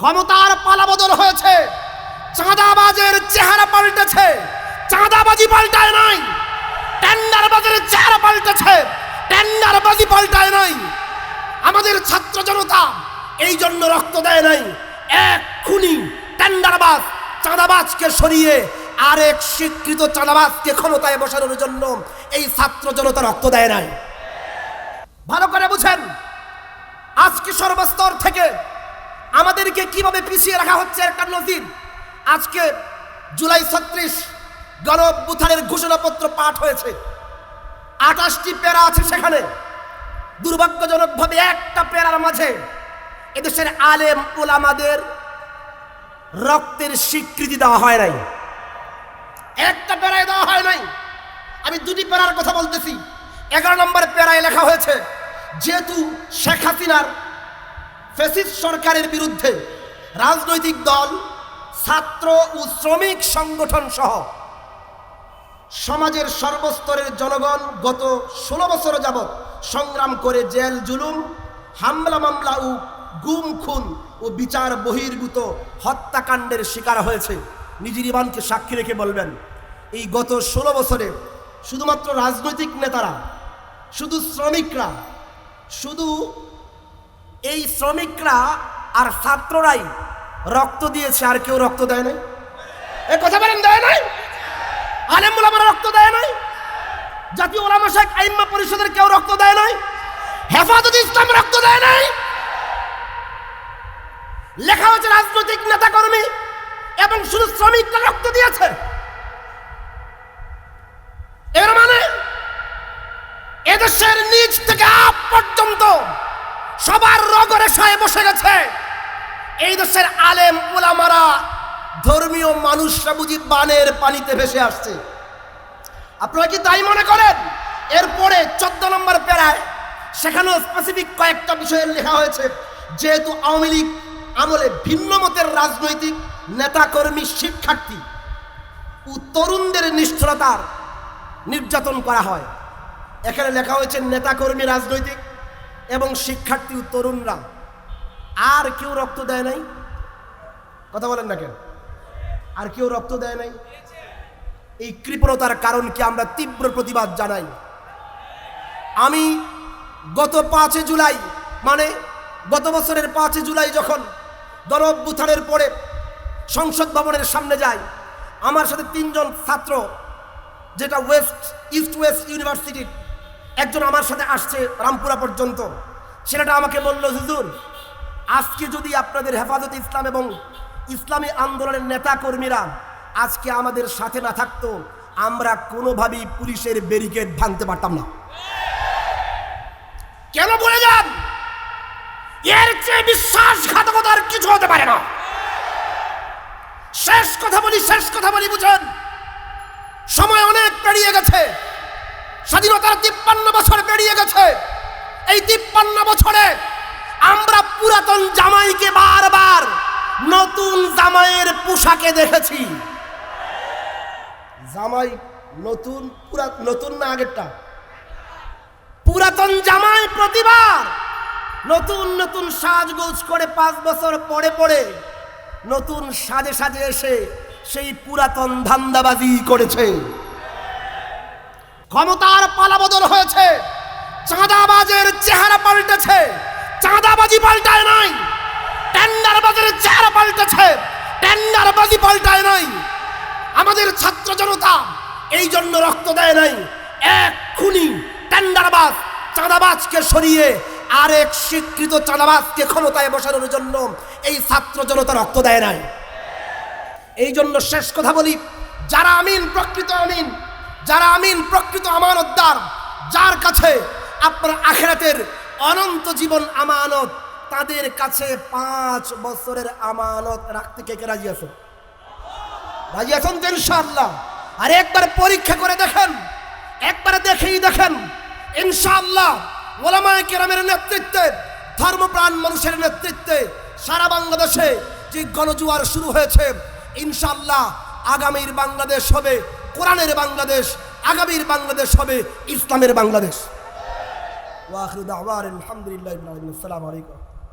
ক্ষমতার পালাবদল হয়েছে। চাঁদাবাজের চেহারা পাল্টেছে। চাঁদাবাজি পাল্টায় নাই। টেন্ডারবাজের চেহারা পাল্টেছে। টেন্ডারবাজি পাল্টায় নাই। আমাদের ছাত্র জনতা এই জন্য রক্ত দেয় নাই। এক খুনি টেন্ডারবাজ চাঁদাবাজকে সরিয়ে আরেক স্বীকৃত চাঁদাবাজকে ক্ষমতায় বসানোর জন্য এই ছাত্র জনতা রক্ত দেয় নাই। ভালো করে বুঝেন। আজকে সর্বস্তর থেকে আমাদেরকে কীভাবে পিছিয়ে রাখা হচ্ছে একটা নজির? আজকে জুলাই ছত্রিশ গণঅভ্যুত্থানের ঘোষণাপত্র পাঠ হয়েছে। আঠাশটি পেরা আছে সেখানে। দুর্ভাগ্যজনকভাবে একটা পেরার মাঝে এদেশের আলেম ওলামাদের রক্তের স্বীকৃতি দেওয়া হয় নাই। একটা পেরায় দেওয়া হয় নাই। আমি দুটি পেরার কথা বলতেছি। এগারো নম্বর পেরায় লেখা হয়েছে, যেহেতু শেখ হাসিনার ফেসিস্ট সরকারের বিরুদ্ধে রাজনৈতিক দল, ছাত্র ও শ্রমিক সংগঠন সহ সমাজের সর্বস্তরের জনগণ গত ষোলো বছর যাবৎ সংগ্রাম করে জেল, জুলুম, হামলা, মামলা ও গুম, খুন ও বিচার বহির্ভূত হত্যাকাণ্ডের শিকার হয়েছে। নিজের ইমানকে সাক্ষী রেখে বলবেন, এই গত ষোলো বছরে শুধুমাত্র রাজনৈতিক নেতারা, শুধু শ্রমিকরা, শুধু এই শ্রমিকরা আর ছাত্ররাই রক্ত দিয়েছে, আর কেউ রক্ত দেয় নাই? এ কথা বলেন, দেয় নাই? আলেম ওলামারা রক্ত দেয় নাই? জাতীয় ওলামা শেখ আইম্মা পরিষদের কেউ রক্ত দেয় নাই? হেফাজত ইসলাম রক্ত দেয় নাই? লেখা হয়েছে রাজনৈতিক নেতা কর্মী এবং শুধু শ্রমিকরা রক্ত দিয়েছে। এর মানে এদেশের নিচ থেকে আপ পর্যন্ত সবার রগরে রগরেখায় বসে গেছে। এই দেশের আলেম ওলামারা ধর্মীয় মানুষরা বুঝি বানের পানিতে ভেসে আসছে। আপনারা কি তাই মনে করেন? এরপরে চোদ্দ নম্বর প্যারায় সেখানেও স্পেসিফিক কয়েকটা বিষয়ে লেখা হয়েছে। যেহেতু আওয়ামী লীগ আমলে ভিন্ন মতের রাজনৈতিক নেতাকর্মী, শিক্ষার্থী ও তরুণদের নিষ্ঠুরতার নির্যাতন করা হয়। এখানে লেখা হয়েছে, নেতাকর্মী রাজনৈতিক এবং শিক্ষার্থী তরুণরা। আর কেউ রক্ত দেয় নাই? কথা বলেন না কেন? আর কেউ রক্ত দেয় নাই? এই কৃপণতার কারণ কি আমরা তীব্র প্রতিবাদ জানাই। আমি গত পাঁচে জুলাই মানে গত বছরের পাঁচে জুলাই যখন গণঅভ্যুত্থানের পরে সংসদ ভবনের সামনে যাই, আমার সাথে তিনজন ছাত্র, যেটা ওয়েস্ট, ইস্ট ওয়েস্ট ইউনিভার্সিটির একজন আমার সাথে আসছে রামপুরা পর্যন্ত। ছেলেটা আমাকে বলল, হুজুর, আজকে যদি আপনাদের হেফাজত ইসলাম এবং ইসলামী আন্দোলনের নেতা কর্মীরা আজকে আমাদের সাথে না থাকতো, আমরা কোনোভাবেই পুলিশের ব্যারিকেড ভাঙতে পারতাম না। কেন বলে যান? এর চেয়ে বিশ্বাসঘাতকতার কিছু হতে পারে না। শেষ কথা বলি, শেষ কথা বলি, বুঝেন? সময় অনেক পেরিয়ে গেছে। স্বাধীনতার তিপ্পান্ন বছর পেরিয়ে গেছে। এই তিপ্পান্ন বছরে আমরা পুরাতন জামাইকে বারবার নতুন জামাইয়ের পোশাকে দেখেছি। জামাই নতুন নতুন না আগেরটা? পুরাতন জামাই প্রতিবার নতুন নতুন সাজগোজ করে পাঁচ বছর পরে পরে নতুন সাজে সাজে এসে সেই পুরাতন ধান্দাবাজি করেছে। ক্ষমতার পালাবদল হয়েছে। চাঁদাবাজের চেহারা পাল্টেছে। চাঁদাবাজি পাল্টায় নাই। টেন্ডারবাজের চেহারা পাল্টেছে। টেন্ডারবাজি পাল্টায় নাই। আমাদের ছাত্র জনতা এই জন্য রক্ত দেয় নাই। এক খুনি টেন্ডারবাজ চাঁদাবাজকে সরিয়ে আরেক স্বীকৃত চাঁদাবাজকে ক্ষমতায় বসানোর জন্য এই ছাত্র জনতা রক্ত দেয় নাই। এই জন্য শেষ কথা বলি, যারা আমিন, প্রকৃত আমিন যারা আমিন, প্রকৃত আমানতদার যার কাছে আপনার আখেরাতের অনন্ত জীবন আমানত, তাদের কাছে পাঁচ বছরের আমানত রাখতে কে কে রাজি আছেন রাজি আছেন তো ইনশাআল্লাহ। আর একবার পরীক্ষা করে দেখেন, একবার দেখেই দেখেন, ইনশাআল্লাহ ওলামায় কেরামের নেতৃত্বে, ধর্মপ্রাণ মানুষের নেতৃত্বে সারা বাংলাদেশে যে গণজুয়ার শুরু হয়েছে, ইনশাআল্লাহ আগামীর বাংলাদেশ হবে কোরআনের বাংলাদেশ আগামীর বাংলাদেশ হবে ইসলামের বাংলাদেশ। ওয়াখির দাওয়ার আলহামদুলিল্লাহ আসসালামু আলাইকুম।